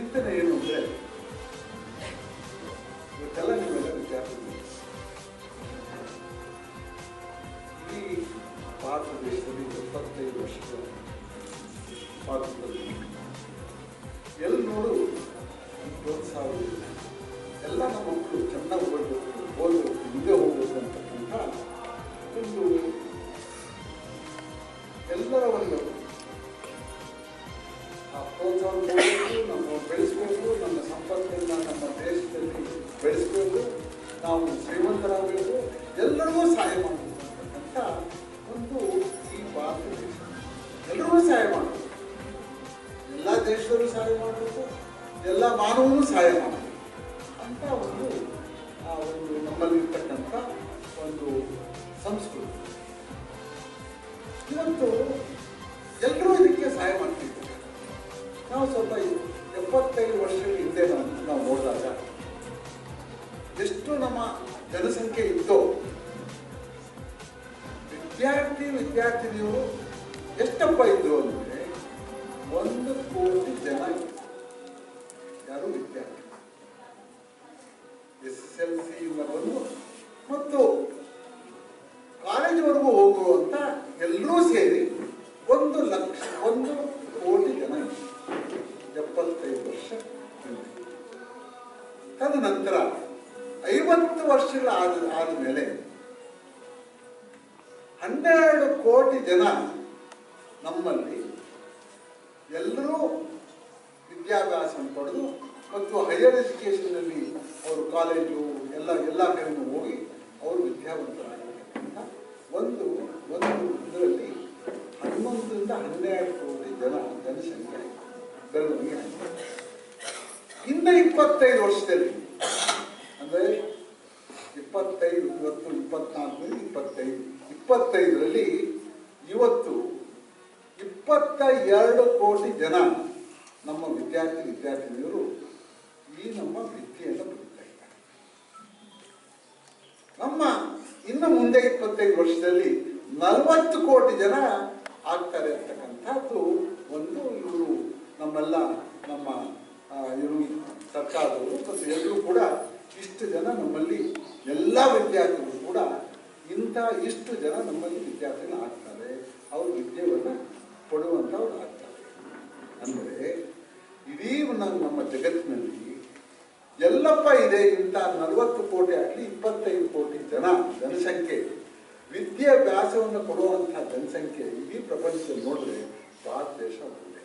ಚಿಂತನೆ ಏನು ಅಂದ್ರೆ, ಇವತ್ತೆಲ್ಲ ನೀವೆಲ್ಲ ವಿದ್ಯಾರ್ಥಿಗಳು ಈ ಭಾರತ ದೇಶದಲ್ಲಿ ಎಲ್ಲಿ ನೋಡು ಪ್ರೋತ್ಸಾಹ ಎಲ್ಲ ನಮ್ಮ ಮಕ್ಕಳು ಚೆನ್ನಾಗಿ ಓದಬೇಕು ಓದಬೇಕು, ಮುಂದೆ ಹೋಗಬೇಕು ಒಂದು ಎಲ್ಲರ ಒಂದು ಎಲ್ಲರಿಗೂ ಸಹಾಯ ಮಾಡಬೇಕು ಒಂದು ಈ ದೇಶ ಎಲ್ಲರಿಗೂ ಸಹಾಯ ಮಾಡಬೇಕು ಎಲ್ಲ ದೇಶದವರು ಸಹಾಯ ಮಾಡಬೇಕು ಎಲ್ಲ ಮಾನವನು ಸಹಾಯ ಮಾಡಬೇಕು ಅಂತ ಒಂದು, ಆ ಒಂದು ನಮ್ಮಲ್ಲಿರ್ತಕ್ಕಂಥ ಒಂದು ಸಂಸ್ಕೃತಿ. ಇವತ್ತು ಎಲ್ಲರೂ ಇದಕ್ಕೆ ಸಹಾಯ ಮಾಡ್ತಿದ್ದಾರೆ. ನಾವು ಸ್ವಲ್ಪ ಎಪ್ಪತ್ತೈದು ವರ್ಷಗಳ ಹಿಂದೆ ನಾವು ನಾವು ನೋಡಿದಾಗ, ಎಷ್ಟು ನಮ್ಮ ಜನಸಂಖ್ಯೆ ಇತ್ತೋ ವಿದ್ಯಾರ್ಥಿ ವಿದ್ಯಾರ್ಥಿನಿಯರು ಎಷ್ಟಪ್ಪ ಇದ್ರು ಅಂದರೆ ಒಂದು ಕೋಟಿ ಜನ ಯಾರು ವಿದ್ಯಾರ್ಥಿ ಎಸ್ ಎಸ್ ಎಲ್ ಸಿ ಬಂದು ಮತ್ತು ಕಾಲೇಜ್ವರೆಗೂ ಹೋಗುವಂತ ಎಲ್ಲರೂ ಸೇರಿ ಒಂದು ಲಕ್ಷ, ಒಂದು ಕೋಟಿ ಜನ. ಎಪ್ಪತ್ತೈದು ವರ್ಷ. ತದನಂತರ ಐವತ್ತು ವರ್ಷಗಳ ಆದ ಆದಮೇಲೆ ಹನ್ನೆರಡು ಕೋಟಿ ಜನ ನಮ್ಮಲ್ಲಿ ಎಲ್ಲರೂ ವಿದ್ಯಾಭ್ಯಾಸ ಪಡೆದು ಮತ್ತು ಹೈಯರ್ ಎಜುಕೇಷನ್ನಲ್ಲಿ ಅವರು ಕಾಲೇಜು ಎಲ್ಲ ಎಲ್ಲ ಕಡೆಗೂ ಹೋಗಿ ಅವರು ವಿದ್ಯಾವಂತರಾಗಿರ್ತಕ್ಕಂಥ ಒಂದು ಒಂದು ಇದರಲ್ಲಿ ಹನ್ನೊಂದರಿಂದ ಹನ್ನೆರಡು ಕೋಟಿ ಜನ ಜನಸಂಖ್ಯೆ ಬೆಳವಣಿಗೆ ಆಗಿದೆ. ಇನ್ನು ಇಪ್ಪತ್ತೈದು ವರ್ಷದಲ್ಲಿ ಅಂದರೆ ಇಪ್ಪತ್ತೈದು, ಇವತ್ತು ಇಪ್ಪತ್ನಾಲ್ಕರಲ್ಲಿ ಇಪ್ಪತ್ತೈದು. ಇಪ್ಪತ್ತೈದರಲ್ಲಿ ಇವತ್ತು ಇಪ್ಪತ್ತ ಎರಡು ಕೋಟಿ ಜನ ನಮ್ಮ ವಿದ್ಯಾರ್ಥಿ, ವಿದ್ಯಾರ್ಥಿನಿಯರು ಈ ನಮ್ಮ ವಿದ್ಯೆಯನ್ನು ಬರುತ್ತಾ ಇದ್ದಾರೆ. ನಮ್ಮ ಇನ್ನು ಮುಂದೆ ಇಪ್ಪತ್ತೈದು ವರ್ಷದಲ್ಲಿ ನಲವತ್ತು ಕೋಟಿ ಜನ ಆಗ್ತಾರೆ ಅಂತಕ್ಕಂಥದ್ದು ಒಂದು ಇವರು ನಮ್ಮೆಲ್ಲ ನಮ್ಮ ಇವರು ಸರ್ಕಾರದವರು ಮತ್ತು ಎಲ್ಲರೂ ಕೂಡ ಇಷ್ಟು ಜನ ನಮ್ಮಲ್ಲಿ ಎಲ್ಲ ವಿದ್ಯಾರ್ಥಿಗಳು ಕೂಡ ಇಂಥ ಇಷ್ಟು ಜನ ನಮ್ಮಲ್ಲಿ ವಿದ್ಯಾರ್ಥಿಗಳು ಆಗ್ತಾರೆ. ಅವರು ವಿದ್ಯೆಯನ್ನು ಕೊಡುವಂಥವ್ರು ಆಗ್ತಾರೆ. ಅಂದರೆ ಇಡೀ ನಾವು ನಮ್ಮ ಜಗತ್ತಿನಲ್ಲಿ ಎಲ್ಲಪ್ಪ ಇದೆ ಇಂಥ ನಲವತ್ತು ಕೋಟಿ ಆಗಲಿ ಇಪ್ಪತ್ತೈದು ಕೋಟಿ ಜನ ಜನಸಂಖ್ಯೆ ವಿದ್ಯಾಭ್ಯಾಸವನ್ನು ಕೊಡುವಂಥ ಜನಸಂಖ್ಯೆ ಇಡೀ ಪ್ರಪಂಚದಲ್ಲಿ ನೋಡಿದ್ರೆ ಭಾರತ ದೇಶ ಒಂದೇ.